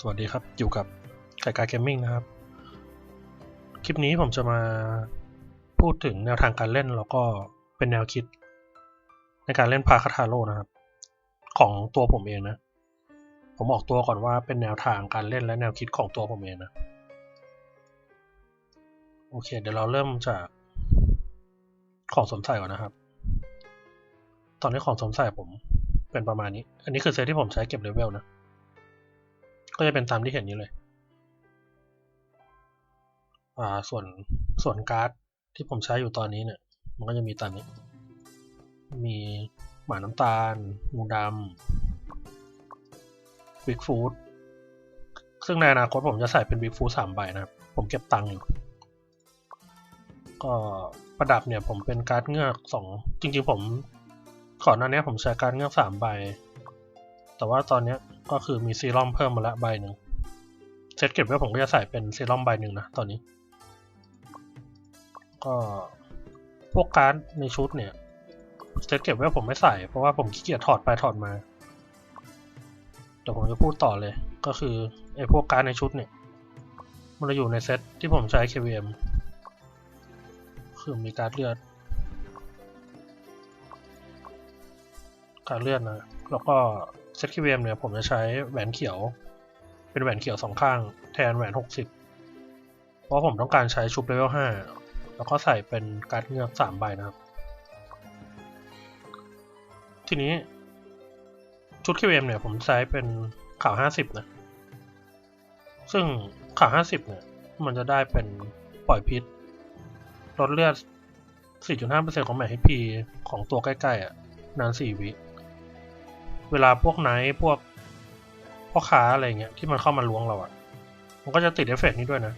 สวัสดีครับ อยู่กับไก่กาเกมมิ่งนะครับ คลิปนี้ผมจะมาพูดถึงแนวทางการเล่นแล้วก็เป็นแนวคิด ในการเล่นพาคาทาโร่นะครับ ของตัวผมเองนะ ผมออกตัวก่อนว่าเป็นแนวทางการเล่นและแนวคิดของตัวผมเองนะ โอเค เดี๋ยวเราเริ่มจากของสมใส่ก่อนนะครับ ตอนนี้ของสมใส่ผมเป็นประมาณนี้ อันนี้คือเซตที่ผมใช้เก็บเลเวลนะ ก็จะเป็นตามที่เห็นนี้เลยอ่าส่วนส่วนการ์ดที่ผมใช้อยู่ตอนนี้เนี่ย มันก็จะมีตามนี้ มีหมาน้ำตาล งูดำบิ๊กฟูดซึ่งในอนาคตผมจะใส่เป็นบิ๊กฟูดสามใบนะครับ ผมเก็บตังค์อยู่ ก็ประดับเนี่ยผมเป็นการ์ดเงือกสองจริงๆผมก่อนหน้านี้ผมใช้การ์ดเงือกสามใบ แต่ว่าตอนเนี้ย ก็คือมีซีรอมเพิ่มมาละใบหนึ่งเซตเก็บไว้ผมก็จะใส่เป็นซีรอมใบหนึ่งนะตอนนี้ ก็พวกการ์ดในชุดเนี่ยเซตเก็บไว้ผมไม่ใส่ เพราะว่าผมขี้เกียจถอดไปถอดมาเดี๋ยวผมจะพูดต่อเลย ก็คือไอ้พวกการ์ดในชุดเนี่ย มันจะอยู่ในเซตที่ผมใช้ KVM คือมีการ์ดเลือด การเลือดนะ แล้วก็ เซต KVM เนี่ยผมจะใช้แหวนเขียว เป็นแหวนเขียวสองข้าง แทนแหวนหกสิบเพราะผมต้องการใช้ชุบเลเวลห้าแล้วก็ใส่เป็นการ์ดเงือกสามใบนะครับ ทีนี้ ชุด KVM เนี่ยผมใช้เป็นขาวห้าสิบนะ ซึ่งขาวห้าสิบเนี่ย มันจะได้เป็นปล่อยพิษลดเลือด 4.5%ของแมท HP ของตัวใกล้ๆอะนาน 4 วิ เวลาพวกไนท์พวกพ่อค้าอะไรเงี้ยที่มันเข้ามาล้วงเราอะมันก็จะติดเอฟเฟกต์นี้ด้วยนะ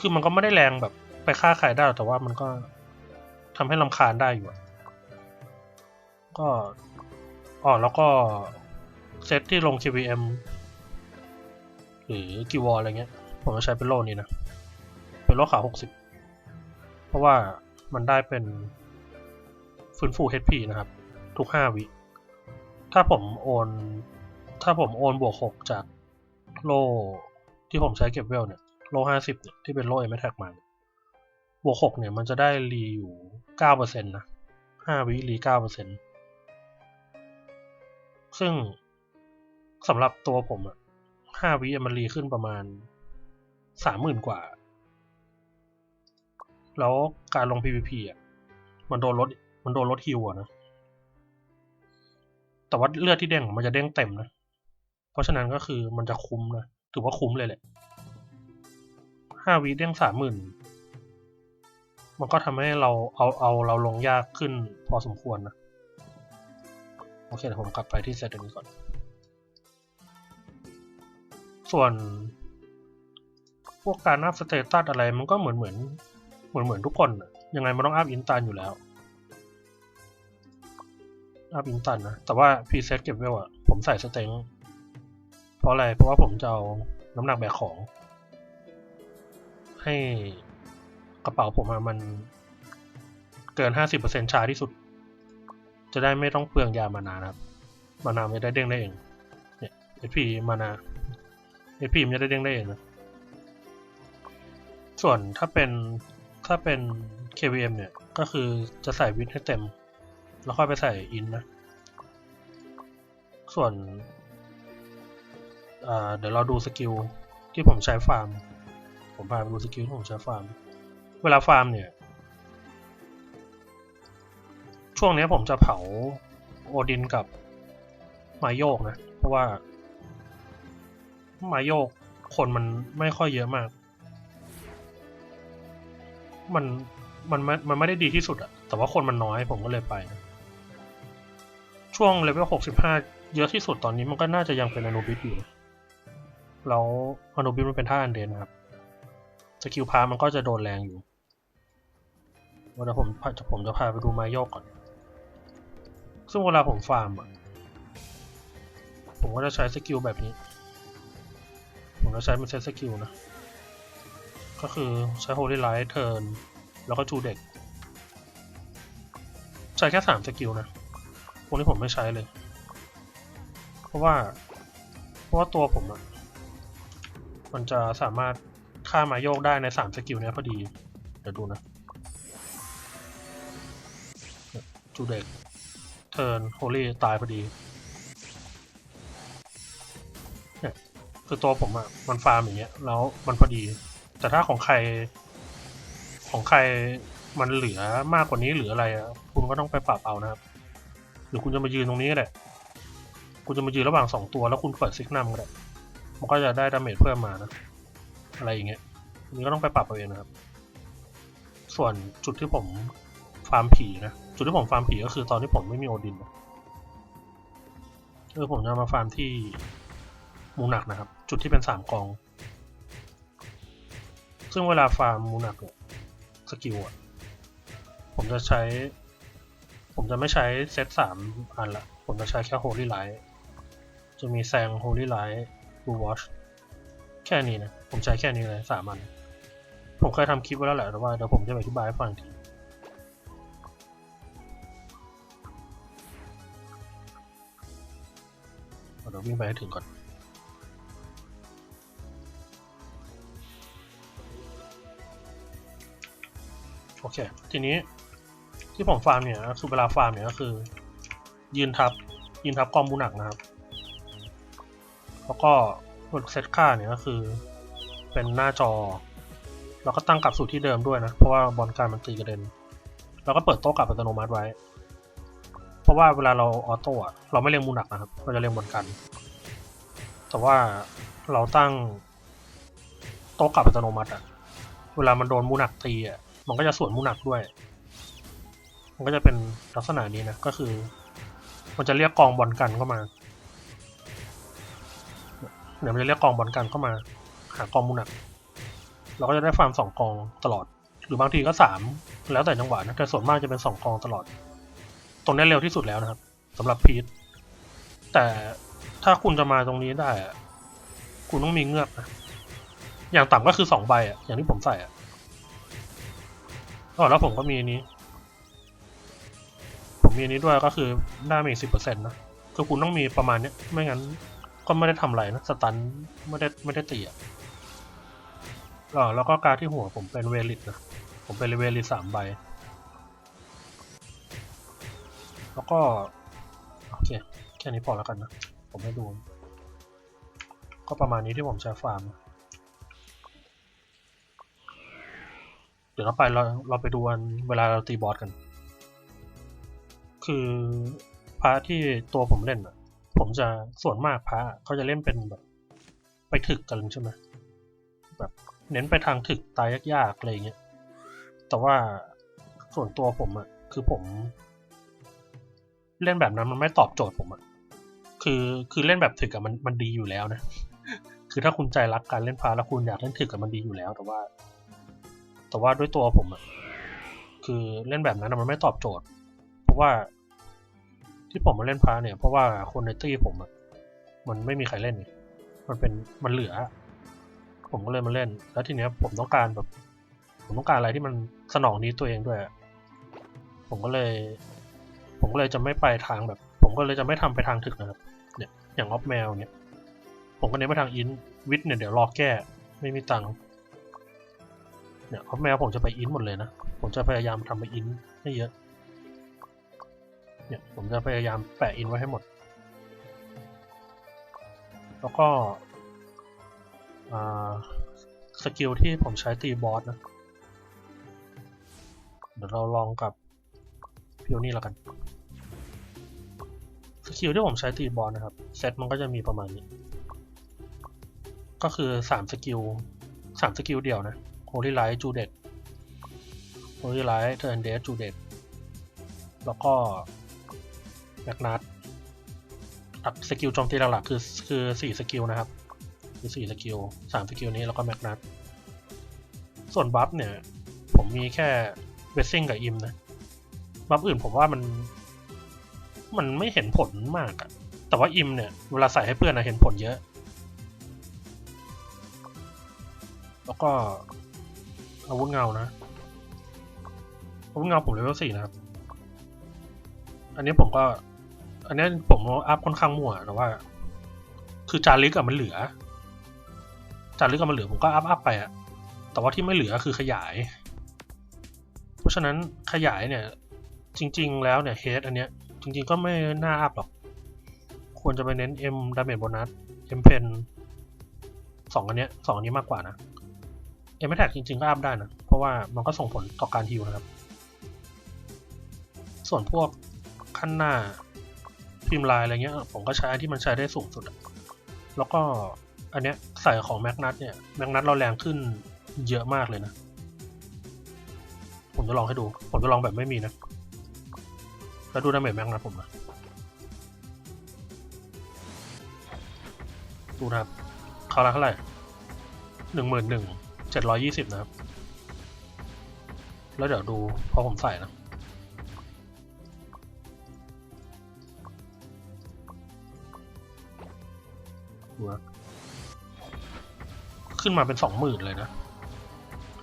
คือมันก็ไม่ได้แรงแบบไปฆ่าใครได้แต่ว่ามันก็ทำให้ลำคาญได้อยู่ก็อ๋อแล้วก็เซตที่ลง KVM หรือกิวอลอะไรเงี้ย ผมจะใช้เป็นโล่นี้นะ เป็นโล่ขาวหกสิบเพราะว่ามันได้เป็นฟื้นฟู HP นะครับ ทุกห้าวิ ถ้าผมโอน ถ้าผมโอนบวกหกจากโลที่ผมใช้เก็บเวลเนี่ย โลห้าสิบเนี่ยที่เป็นโลเอ็มแท็กมา บวกหกเนี่ยมันจะได้รีอยู่เก้าเปอร์เซ็นต์นะห้าวิรีเก้าเปอร์เซ็นต์ซึ่งสำหรับตัวผมอะห้าวิมันรีขึ้นประมาณสามหมื่นกว่า แล้วการลง PVP อะ มันโดนลด มันโดนลดฮิวอะนะ แต่ว่าเลือดที่เด้งมันจะเด้งเต็มนะ เพราะฉะนั้นก็คือมันจะคุ้มนะ ถือว่าคุ้มเลยแหละห้าวิเด้งสามหมื่นมันก็ทำให้เราเอาเอาเราลงยากขึ้นพอสมควรนะ โอเคเดี๋ยวผมกลับไปที่เซตตรงนี้ก่อน ส่วน พวกการอัพสเตตัสอะไรมันก็เหมือนเหมือนเหมือนเหมือนทุกคนนะยังไงมันต้องอัพอินตันอยู่แล้ว อัพอินตันนะ แต่ว่าพรีเซตเก็บเวลอะผมใส่สเต็งเพราะอะไร เพราะว่าผมจะเอาน้ำหนักแบกของ ให้กระเป๋าผมมันเกินห้าสิบเปอร์เซ็นช้าที่สุด จะได้ไม่ต้องเปลืองยามานานะครับ มานาไม่ได้เด้งได้เอง เนี่ยเอพีมานาเอพีมันจะได้เด้งได้เองนะ ส่วนถ้าเป็นถ้าเป็น KVM เนี่ย ก็คือจะใส่วิทให้เต็ม แล้วค่อยไปใส่อินนะ ส่วนเดี๋ยวเราดูสกิลที่ผมใช้ฟาร์ม ผมพาไปดูสกิลที่ผมใช้ฟาร์ม เวลาฟาร์มเนี่ย ช่วงนี้ผมจะเผาโอดินกับไมโยกนะ เพราะว่าไมโยกคนมันไม่ค่อยเยอะมาก มันมันไม่มันไม่ได้ดีที่สุดอะแต่ว่าคนมันน้อยผมก็เลยไปนะ ช่วงเลเวลหกสิบห้าเยอะที่สุดตอนนี้มันก็น่าจะยังเป็นอนุบิสอยู่ แล้วอนุบิสมันเป็นท่าอันเดนนะครับ สกิลพามันก็จะโดนแรงอยู่เดี๋ยวผมผมจะพาไปดูไม้โยกก่อน ซึ่งเวลาผมฟาร์มอะผมก็จะใช้สกิลแบบนี้ ผมจะใช้เป็นเซตสกิลนะ ก็คือใช้ Holy Light Turn แล้วก็จูเด็ก ใช้แค่สามสกิลนะ วกนี้ผมไม่ใช้เลย เพราะว่า เพราะว่าตัวผมอะมันจะสามารถฆ่ามาโยกได้ในสามสกิลเนี้ยพอดี เดี๋ยวดูนะ จูเด็ก เทิร์น โฮลี่ ตายพอดีเนี่ยคือตัวผมอะมันฟาร์มอย่างเงี้ย แล้วมันพอดี แต่ถ้าของใคร ของใครมันเหลือมากกว่านี้หรืออะไรอะคุณก็ต้องไปปรับเอานะครับ รือคุณจะมายืนตรงนี้ก็ได้คุณจะมายืนระหว่างสองตัวแล้วคุณเปิดซิกนัมก็ได้มันก็จะได้ดาเมจเพิ่มมานะ อะไรอย่างเงี้ยนี้ก็ต้องไปปรับเอาเองนะครับ ส่วนจุดที่ผมฟาร์มผีนะ จุดที่ผมฟาร์มผีก็คือตอนที่ผมไม่มีโอดินนะคือผมจะมาฟาร์มที่มูหนักนะครับ จุดที่เป็นสามกอง ซึ่งเวลาฟาร์มมูหนักเนี่ยสกิลอะผมจะใช้ ผมจะไม่ใช้เซตสามอันละ ผมจะใช้แค่ Holy Light จะมีแซง Holy Light Blue Watch แค่นี้นะ ผมใช้แค่นี้เลยสามอัน ผมเคยทำคลิปไว้แล้วแหละแต่ว่าเดี๋ยวผมจะอธิบายให้ฟังทีเดี๋ยววิ่งไปให้ถึงก่อนโอเค ทีนี้ ที่ผมฟาร์มเนี่ยก็คือเวลาฟาร์มเนี่ยก็คือ ยืนทับ ยืนทับกองมูหนักนะครับ แล้วก็บนเซตค่าเนี่ยก็คือ เป็นหน้าจอ แล้วก็ตั้งกลับสู่ที่เดิมด้วยนะ เพราะว่าบอลการมันตีกระเด็น แล้วก็เปิดโต๊ะกลับอัตโนมัติไว้ เพราะว่าเวลาเราออโต้เราไม่เรียงมูหนักนะครับ เราจะเรียงบอลกัน แต่ว่าเราตั้งโต๊ะกลับอัตโนมัติอะเวลามันโดนมูหนักตีอะมันก็จะสวนมูหนักด้วย มันก็จะเป็นลักษณะนี้นะ ก็คือ มันจะเรียกกองบอลกันเข้ามาเนี่ยมันจะเรียกกองบอลกันเข้ามา หากองมูนักเราก็จะได้ฟาร์มสองกองตลอด หรือบางทีก็สามแล้วแต่จังหวะนะแต่ส่วนมากจะเป็นสองกองตลอด ตรงนี้เร็วที่สุดแล้วนะครับสำหรับพีทแต่ถ้าคุณจะมาตรงนี้ได้คุณต้องมีเงือกนะอย่างต่ำก็คือสองใบอะอย่างที่ผมใส่อะอ๋อแล้วผมก็มีนี้ มีอันนี้ด้วยก็คือได้มาอีกสิบเปอร์เซ็นต์นะคือคุณต้องมีประมาณเนี้ยไม่งั้นก็ไม่ได้ทำอะไรนะสตันไม่ได้ไม่ได้ตีอะแล้วก็การที่หัวผมเป็นเวลิตนะผมเป็นเวลิตสามใบ แล้วก็โอเคแค่นี้พอแล้วกันนะ ผมให้ดู ก็ประมาณนี้ที่ผมใช้ฟาร์ม เดี๋ยวเราไปเราเราไปดูกันเวลาเราตีบอสกัน คือพระที่ตัวผมเล่นอะ ผมจะส่วนมากพระเขาจะเล่นเป็นแบบ ไปถึกกันใช่ไหมแบบเน้นไปทางถึกตายยากๆอะไรเงี้ย แต่ว่าส่วนตัวผมอะคือผม เล่นแบบนั้นมันไม่ตอบโจทย์ผมอะคือคือเล่นแบบถึกอะมันมันดีอยู่แล้วนะ คือถ้าคุณใจรักการเล่นพาแล้วคุณอยากเล่นถึกอะมันดีอยู่แล้ว แต่ว่า แต่ว่าด้วยตัวผมอะคือเล่นแบบนั้นมันไม่ตอบโจทย์ เพราะว่า ที่ผมมาเล่นพาเนี่ย เพราะว่าคนในตี้ผมอะมันไม่มีใครเล่นไงมันเป็นมันเหลือ ผมก็เลยมาเล่น แล้วทีเนี้ยผมต้องการแบบ ผมต้องการอะไรที่มันสนองนี้ตัวเองด้วย ผมก็เลย ผมก็เลยจะไม่ไปทางแบบ ผมก็เลยจะไม่ทำไปทางถึกนะครับ เนี่ย อย่างออฟแมวเนี่ย ผมก็เน้นไปทางอินวิทเนี่ยเดี๋ยวรอแก้ ไม่มีตังค์ เนี่ยออฟแมวผมจะไปอินหมดเลยนะ ผมจะพยายามทำไปอินให้เยอะ เนี่ยผมจะพยายามแปะอินไว้ให้หมด แล้วก็สกิลที่ผมใช้ตีบอสนะ เดี๋ยวเราลองกับพิวนี่แล้วกัน สกิลที่ผมใช้ตีบอลนะครับเซตมันก็จะมีประมาณนี้ ก็คือสามสกิลสามสกิลเดียวนะโฮลี่ไลท์จูเดตโฮลี่ไลท์เทิร์นเดสจูเดตแล้วก็ แมกนัทสกิลโจมตีหลักๆคือคือสี่สกิลนะครับ คือสี่สกิลสามสกิลนี้แล้วก็แมกนัทส่วนบัฟเนี่ย ผมมีแค่เวสซิ่งกับอิมนะบัฟอื่นผมว่ามัน มันไม่เห็นผลมากอะแต่ว่าอิมเนี่ย เวลาใส่ให้เพื่อนนะเห็นผลเยอะ แล้วก็อาวุธเงานะอาวุธเงาผมเลเวลสี่นะครับ อันนี้ผมก็ อันนี้ผมอัพค่อนข้างมั่วแต่ว่า คือจาริกอะมันเหลือ จากลึกกับมันเหลือผมก็อัพอัพไปอะแต่ว่าที่ไม่เหลือคือขยาย เพราะฉะนั้นขยายเนี่ย จริง ๆ แล้วเนี่ยเฮดอันเนี้ยจริง ๆ ก็ไม่น่าอัพหรอก ควรจะไปเน้น M damage bonus M pen สองอันเนี้ยสองอันนี้มากกว่านะ M attack จริง ๆ ก็อัพได้นะ เพราะว่ามันก็ส่งผลต่อการฮิวนะครับ ส่วนพวกขั้นหน้า พิมพ์ลายอะไรเงี้ย ผมก็ใช้ที่มันใช้ได้สูงสุด แล้วก็อันเนี้ยใส่ของแมกนัทเนี่ยแมกนัทเราแรงขึ้นเยอะมากเลยนะ ผมจะลองให้ดู ผมจะลองแบบไม่มีนะ แล้วดูดาเมจแมกนัทผมนะดูนะครับเขาละเท่าไหร่หนึ่งหมื่นหนึ่งเจ็ดร้อยยี่สิบนะครับ แล้วเดี๋ยวดูพอผมใส่นะ ขึ้นมาเป็นสองหมื่นเลยนะ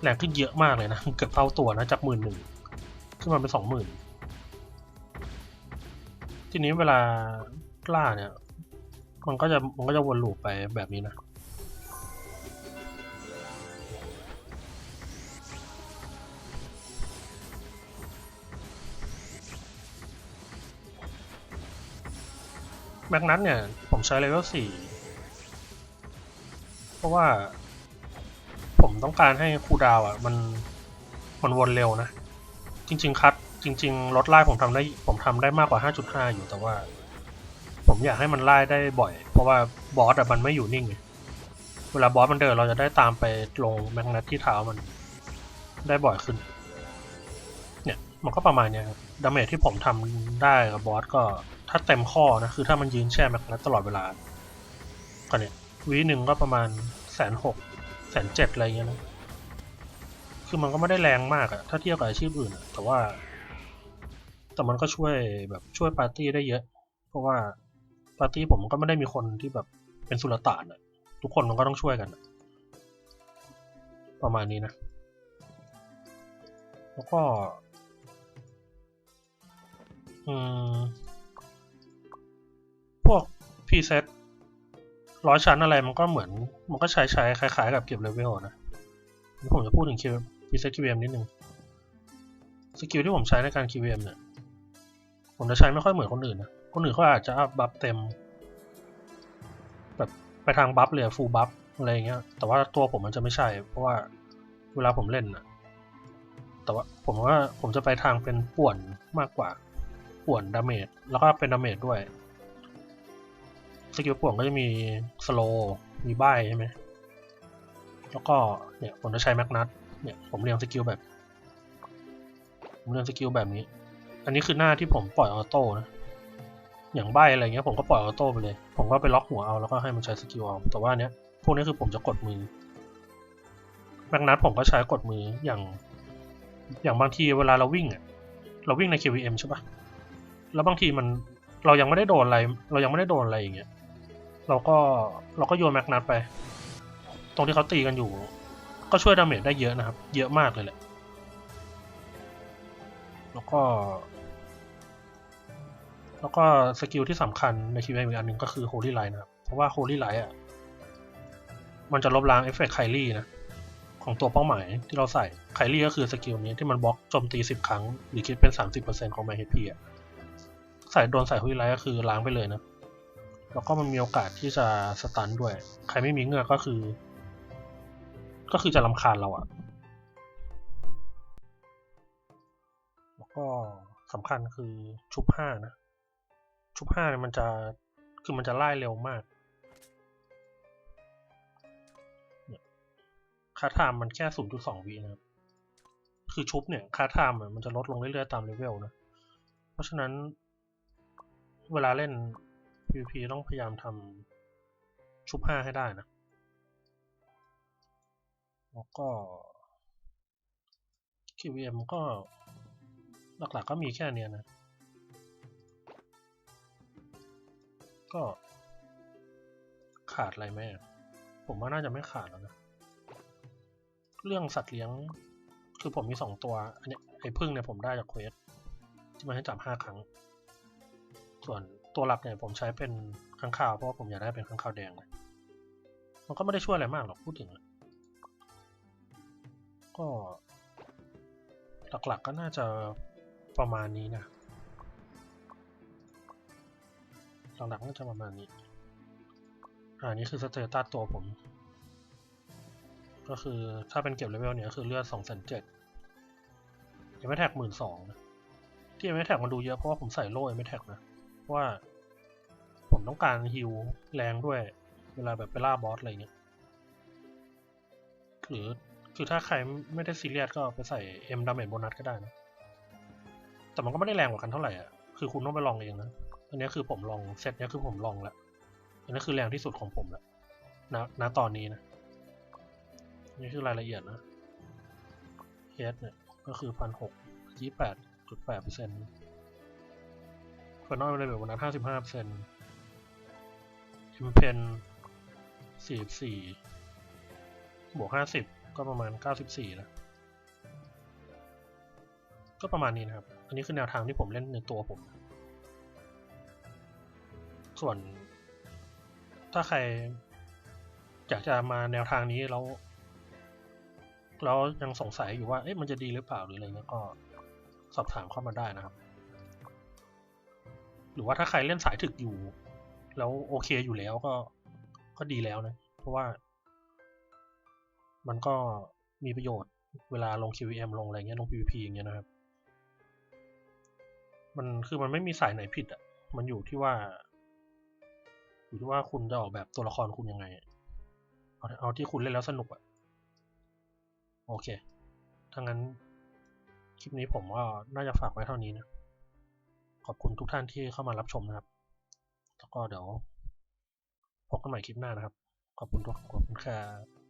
แรงขึ้นเยอะมากเลยนะเกือบเท่าตัวนะจากหมื่นหนึ่งขึ้นมาเป็นสองหมื่นทีนี้เวลาล่าเนี่ย มันก็จะมันก็จะวนลูปไปแบบนี้นะแมกนัทเนี่ย ผมใช้เลเวลสี่เพราะว่า ผมต้องการให้คูดาวอะ มันมันวนเร็วนะ จริง ๆคัดจริงๆลดไล่ผมทำได้ผมทำได้มากกว่า 5.5 อยู่แต่ว่า ผมอยากให้มันไล่ได้บ่อย เพราะว่าบอสอะมันไม่อยู่นิ่ง เวลาบอสมันเดินเราจะได้ตามไปลงแมกนัทที่เท้ามันได้บ่อยขึ้น เนี่ยมันก็ประมาณเนี้ยครับดาเมจที่ผมทำได้กับบอสก็ถ้าเต็มข้อนะคือถ้ามันยืนแช่แมกนัทตลอดเวลาก็เนี่ยวีหนึ่งก็ประมาณแสนหก แสนเจ็ดอะไรเงี้ยนะ คือมันก็ไม่ได้แรงมากอะถ้าเทียบกับอาชีพอื่น แต่ว่า แต่มันก็ช่วยแบบช่วยปาร์ตี้ได้เยอะ เพราะว่าปาร์ตี้ผมก็ไม่ได้มีคนที่แบบเป็นสุลต่านอะทุกคนมันก็ต้องช่วยกัน ประมาณนี้นะ แล้วก็ อืม พวกพรีเซต ร้อยชั้นอะไรมันก็เหมือน มันก็ใช้ใช้คล้าย ๆ กับเก็บเลเวลนะผมจะพูดถึงคิวพรีเซต QVM นิดนึงสกิลที่ผมใช้ในการ QVM เอมเนี่ย ผมจะใช้ไม่ค่อยเหมือนคนอื่นนะ คนอื่นเขาอาจจะอัพบัฟเต็มแบบไปทางบัฟเลยฟูลบัฟอะไรเงี้ย แต่ว่าตัวผมมันจะไม่ใช่ เพราะว่าเวลาผมเล่นนะแต่ว่าผมว่าผมจะไปทางเป็นป่วนมากกว่าป่วนดาเมจแล้วก็เป็นดาเมจด้วย สกิลป่วนก็จะมีสโลมีใบใช่ไหมแล้วก็เนี่ยผมจะใช้แมกนัทเนี่ยผมเรียงสกิลแบบผมเรียงสกิลแบบนี้ อันนี้คือหน้าที่ผมปล่อยออโต้นะอย่างใบอะไรเงี้ยผมก็ปล่อยออโต้ไปเลย ผมก็ไปล็อกหัวเอาแล้วก็ให้มันใช้สกิลเอาแต่ว่าเนี้ยพวกนี้คือผมจะกดมือแมกนัทผมก็ใช้กดมืออย่าง อย่างบางทีเวลาเราวิ่งอะเราวิ่งใน KVM ใช่ปะแล้วบางทีมันเรายังไม่ได้โดนอะไร เรายังไม่ได้โดนอะไรอย่างเงี้ย เราก็เราก็โยนแมกนัทไป ตรงที่เขาตีกันอยู่ ก็ช่วยดาเมจได้เยอะนะครับ เยอะมากเลยแหละ แล้วก็ แล้วก็สกิลที่สำคัญในคิวเอ็มอีกอันหนึ่งก็คือ Holy Light นะครับ เพราะว่า Holy Light อะ มันจะลบล้างเอฟเฟกต์ไคลี่นะของตัวเป้าหมายที่เราใส่ไคลี่ก็คือสกิลนี้ที่มันบล็อกโจมตีสิบครั้ง หรือคิดเป็นสามสิบเปอร์เซ็นต์ของ my HP อะใส่โดนใส่ Holy Light ก็คือล้างไปเลยนะ แล้วก็มันมีโอกาสที่จะสตันด้วย ใครไม่มีเงือกก็คือ ก็คือจะลำคาญเราอะแล้วก็สำคัญคือชุบห้านะ ชุบห้าเนี่ยมันจะคือมันจะไล่เร็วมากค่าไทม์มันแค่ศูนย์จุดสองวินะครับ คือชุบเนี่ยค่าไทม์มันจะลดลงเรื่อยๆตามเลเวลนะ เพราะฉะนั้นเวลาเล่น PVP ต้องพยายามทำชุบห้าให้ได้นะ แล้วก็ QVM ก็หลักๆก็มีแค่นี้นะ ก็ขาดอะไรไหมผมว่าน่าจะไม่ขาดแล้วนะ เรื่องสัตว์เลี้ยงคือผมมีสองตัว อันนี้ไอ้พึ่งเนี่ยผมได้จากเควสที่มันให้จับห้าครั้ง ส่วน ตัวหลักเนี่ยผมใช้เป็นข้างคาวเพราะว่าผมอยากได้เป็นข้างคาวแดงนะมันก็ไม่ได้ช่วยอะไรมากหรอกพูดถึงก็หลักๆก็น่าจะประมาณนี้นะหลักๆน่าจะประมาณนี้อ่านี่คือสเตตัสตัวผม ก็คือถ้าเป็นเก็บเลเวลเนี่ยคือเลือดสองแสนเจ็ดยังไม่แท็กหมื่นสองที่ยังไม่แท็กมันดูเยอะเพราะว่าผมใส่โล่ยังไม่แท็กนะ ว่า ผมต้องการฮิลแรงด้วย เวลาแบบไปล่าบอสอะไรเงี้ยหรือคือถ้าใครไม่ได้ซีเรียสก็ไปใส่เอ็มดาเมจโบนัสก็ได้นะ แต่มันก็ไม่ได้แรงกว่ากันเท่าไหร่อะ คือคุณต้องไปลองเองนะ อันนี้คือผมลองเซตเนี้ยคือผมลองแล้ว อันนี้คือแรงที่สุดของผมแล้วณณตอนนี้นะ นี่คือรายละเอียดนะเฮดเนี่ย ก็คือพันหกยี่แปดจุดแปดเปอร์เซ็นต์ ฟอนอลเลยแบบวันนั้นห้าสิบห้าเปอร์เซ็นต์อิมเพนสี่สี่บวกห้าสิบก็ประมาณเก้าสิบสี่นะก็ประมาณนี้นะครับ อันนี้คือแนวทางที่ผมเล่นในตัวผม ส่วน ถ้าใครอยากจะมาแนวทางนี้แล้วแล้วยังสงสัยอยู่ว่า เอ๊ะมันจะดีหรือเปล่าหรืออะไรเงี้ยก็สอบถามเข้ามาได้นะครับ หรือว่าถ้าใครเล่นสายถึกอยู่ แล้วโอเคอยู่แล้วก็ก็ดีแล้วนะ เพราะว่า มันก็มีประโยชน์เวลาลง QVM ลงอะไรเงี้ยลง PVP อย่างเงี้ยนะครับ มันคือมันไม่มีสายไหนผิดอะ มันอยู่ที่ว่า อยู่ที่ว่าคุณจะออกแบบตัวละครคุณยังไง เอาเอาที่คุณเล่นแล้วสนุกอะ โอเค ถ้างั้นคลิปนี้ผมก็น่าจะฝากไว้เท่านี้นะ ขอบคุณทุกท่านที่เข้ามารับชมนะครับ แล้วก็เดี๋ยวพบกันใหม่คลิปหน้านะครับ ขอบคุณทุกขอบคุณครับ